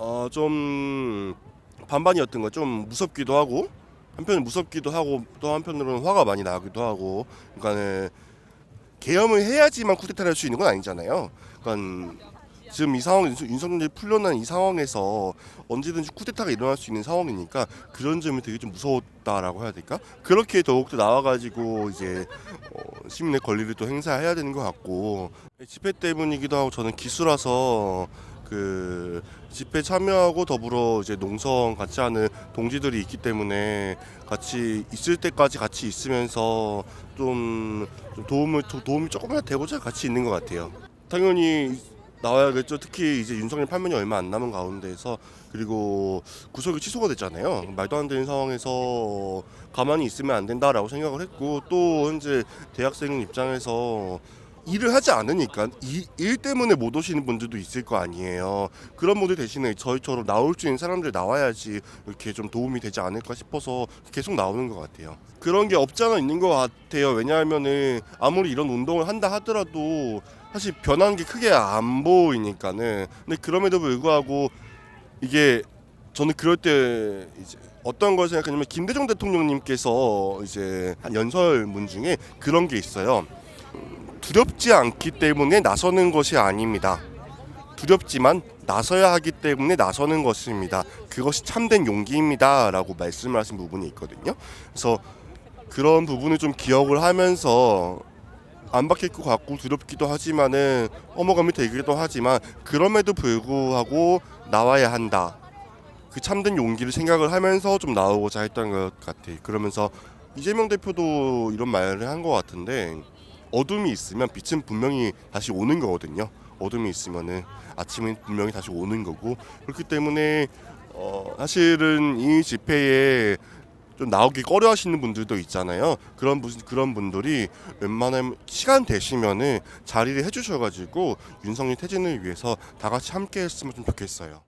어, 좀 반반이었던 거 좀 무섭기도 하고 한편은 무섭기도 하고 또 한편으로는 화가 많이 나기도 하고 그러니까는 계엄을 해야지만 쿠데타를 할 수 있는 건 아니잖아요. 그러니까 지금 이 상황 윤석열이 풀려난 이 상황에서 언제든지 쿠데타가 일어날 수 있는 상황이니까 그런 점이 되게 좀 무서웠다라고 해야 될까? 그렇게 더욱더 나와가지고 이제 어, 시민의 권리를 또 행사해야 되는 것 같고 집회 때문이기도 하고 저는 기수라서 그 집회 참여하고 더불어 이제 농성 같이 하는 동지들이 있기 때문에 같이 있을 때까지 같이 있으면서 좀, 좀 도움을 도- 도움이 조금이라도 되고자 같이 있는 것 같아요. 당연히 나와야겠죠. 특히 이제 윤석열 판면이 얼마 안 남은 가운데에서 그리고 구속이 취소가 됐잖아요. 말도 안 되는 상황에서 가만히 있으면 안 된다라고 생각을 했고 또 현재 대학생 입장에서 일을 하지 않으니까 이 일 때문에 못 오시는 분들도 있을 거 아니에요. 그런 분들 대신에 저희처럼 나올 수 있는 사람들 나와야지 이렇게 좀 도움이 되지 않을까 싶어서 계속 나오는 것 같아요. 그런 게 없잖아 있는 것 같아요. 왜냐하면은 아무리 이런 운동을 한다 하더라도 사실 변한 게 크게 안 보이니까는. 근데 그럼에도 불구하고 이게 저는 그럴 때 이제 어떤 걸 생각하냐면 김대중 대통령님께서 이제 한 연설문 중에 그런 게 있어요. 두렵지 않기 때문에 나서는 것이 아닙니다. 두렵지만 나서야 하기 때문에 나서는 것입니다. 그것이 참된 용기입니다 라고 말씀을 하신 부분이 있거든요. 그래서 그런 부분을 좀 기억을 하면서 안 박힐 것 같고 두렵기도 하지만은 허무감이 되기도 하지만 그럼에도 불구하고 나와야 한다. 그 참된 용기를 생각을 하면서 좀 나오고자 했던 것 같아. 그러면서 이재명 대표도 이런 말을 한 것 같은데 어둠이 있으면 빛은 분명히 다시 오는 거거든요. 어둠이 있으면은 아침은 분명히 다시 오는 거고 그렇기 때문에 어, 사실은 이 집회에 좀 나오기 꺼려 하시는 분들도 있잖아요. 그런 분 그런 분들이 웬만하면 시간 되시면은 자리를 해주셔가지고 윤석열 퇴진을 위해서 다 같이 함께 했으면 좀 좋겠어요.